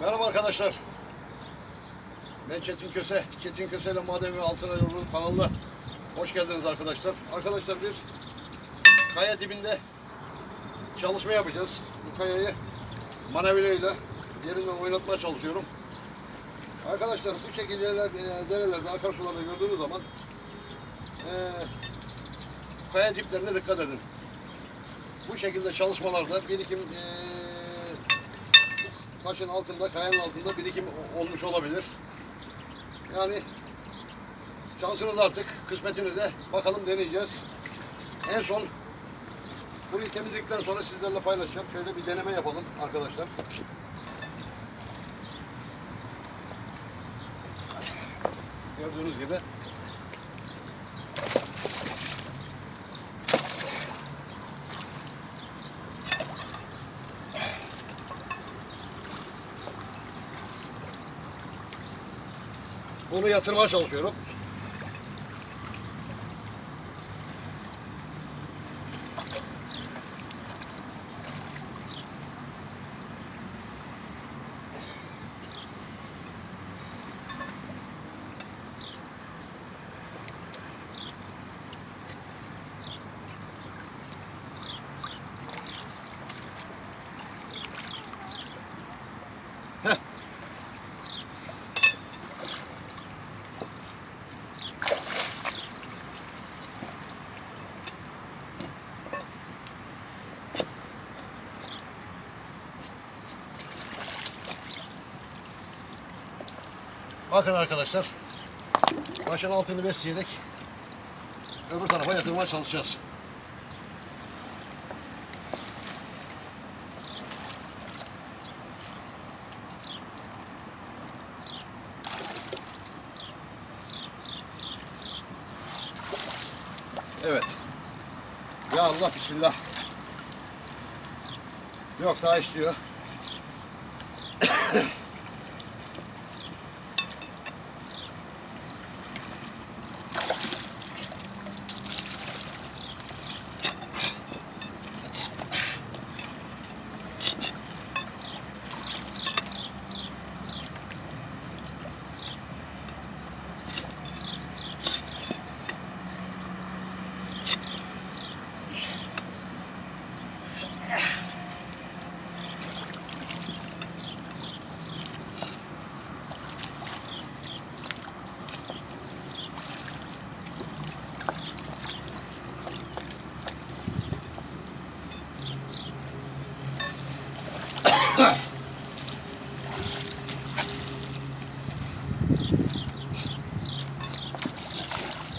Merhaba arkadaşlar. Ben Çetin Köse. Çetin Köse ile Maden ve Altın Yolu kanalına hoş geldiniz arkadaşlar. Arkadaşlar bir kaya dibinde çalışma yapacağız. Bu kayayı manavilayla yerinden oynatmaya çalışıyorum. Arkadaşlar bu şekilde e, derelerde, akarsularda gördüğünüz zaman e, kaya diplerine dikkat edin. Bu şekilde çalışmalarda birikim e, taşın altında, kayanın altında birikim olmuş olabilir. Yani şansınız artık, kısmetinize bakalım deneyeceğiz. En son burayı temizledikten sonra sizlerle paylaşacağım. Şöyle bir deneme yapalım arkadaşlar. Gördüğünüz gibi bunu yatırmaya çalışıyorum. Bakın arkadaşlar. Başın altını besleyerek öbür tarafa yatırmaya çalışacağız. Evet. Ya Allah bismillah. Yok daha işliyor.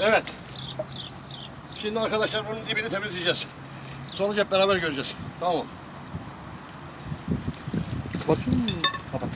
Evet. Şimdi arkadaşlar bunun dibini temizleyeceğiz. Sonucu hep beraber göreceğiz. Tamam. Kapatayım mı? Kapat.